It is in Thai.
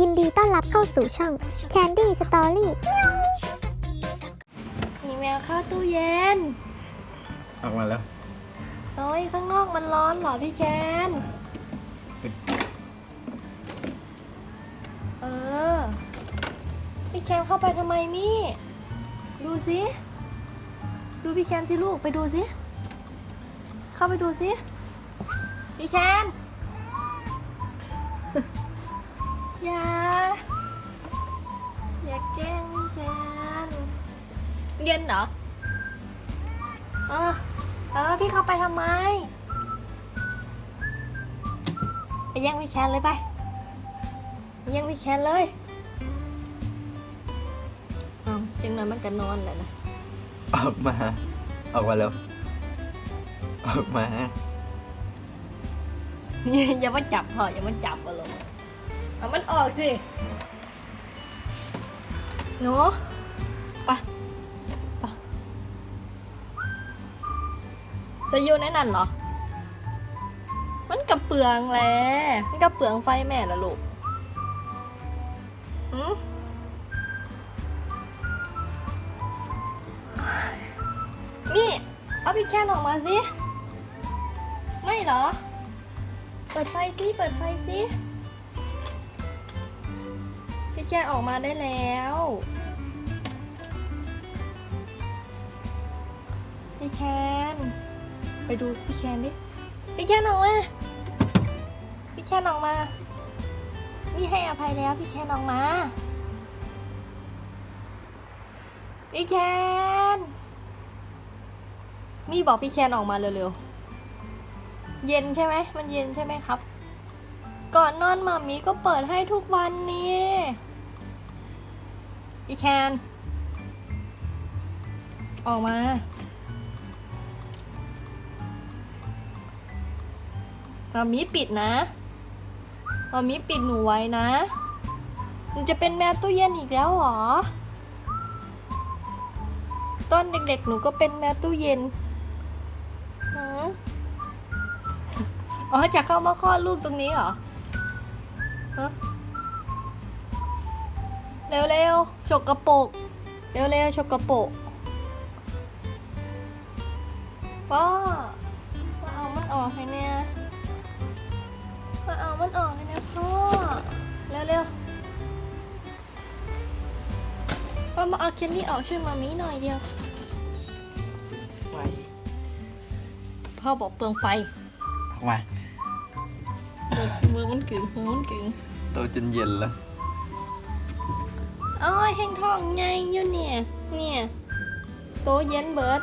ยินดีต้อนรับเข้าสู่ช่อง Candy Story มีแมวเข้าตู้เย็น ออกมาแล้ว โอ้ยข้างนอกมันร้อนเหรอพี่แคน เออ พี่แคนเข้าไปทำไมมี่ ดูสิ ดูพี่แคนสิลูกไปดูสิ เข้าไปดูสิ พี่แคน อย่า อย่าแกล้งพี่แคนเย็นเหรอเออเออ พี่เข้าไปทำไม ไปแย่งพี่แคนเลยไปไปแย่งพี่แคนเลยเอาจังนั้นมันก็นอนแหละนะ ออกมา ออกมาแล้ว ออกมา อย่าอย่ามาจับพออย่ามาจับอะลง เอามันออกสิหนูไปไปจะอยู่ในนั้นเหรอ มันกระเปืองแหละมันกระเปืองไฟแม่ละลูกอืมนี่เอาพี่แคนออกมาสิ ไม่เหรอ เปิดไฟสิ เปิดไฟสิพี่ แคนออกมาได้แล้วพี่แคนไปดูพี่แคนดิพี่แคนออกมาพี่แคนออกมามีให้อภัยแล้วพี่แคนออกมาพี่แคนมีบอกพี่แคนออกมาเร็วๆ เย็นใช่ไหม มันเย็นใช่ไหมครับ ก่อนนอนหมามีก็เปิดให้ทุกวันนี่ อีแคน ออกมา มามีปิดนะมามีปิดหนูไว้นะหนูจะเป็นแมวตู้เย็นอีกแล้วหรอ ตอนเด็กๆ หนูก็เป็นแมวตู้เย็นอ๋อ จะเข้ามาคลอดลูกตรงนี้เหรอ ฮะเร็วๆฉกกระโปกเร็วๆฉกกระโปกพ่อมาเอามันออกให้เนี่ยมาเอามันออกให้เนี่ยพ่อเร็วๆพ่อมาเอาเคนนี่ออกช่วยมามีหน่อยเดียวไฟพ่อบอกเปลืองไฟออกมามือมันกึ่งมือมันกึ่งโตจนเย็นแล้ว โอ้ยแห้งทองไงอยู่เนี่ย เนี่ย โตเย็นเบิร์ด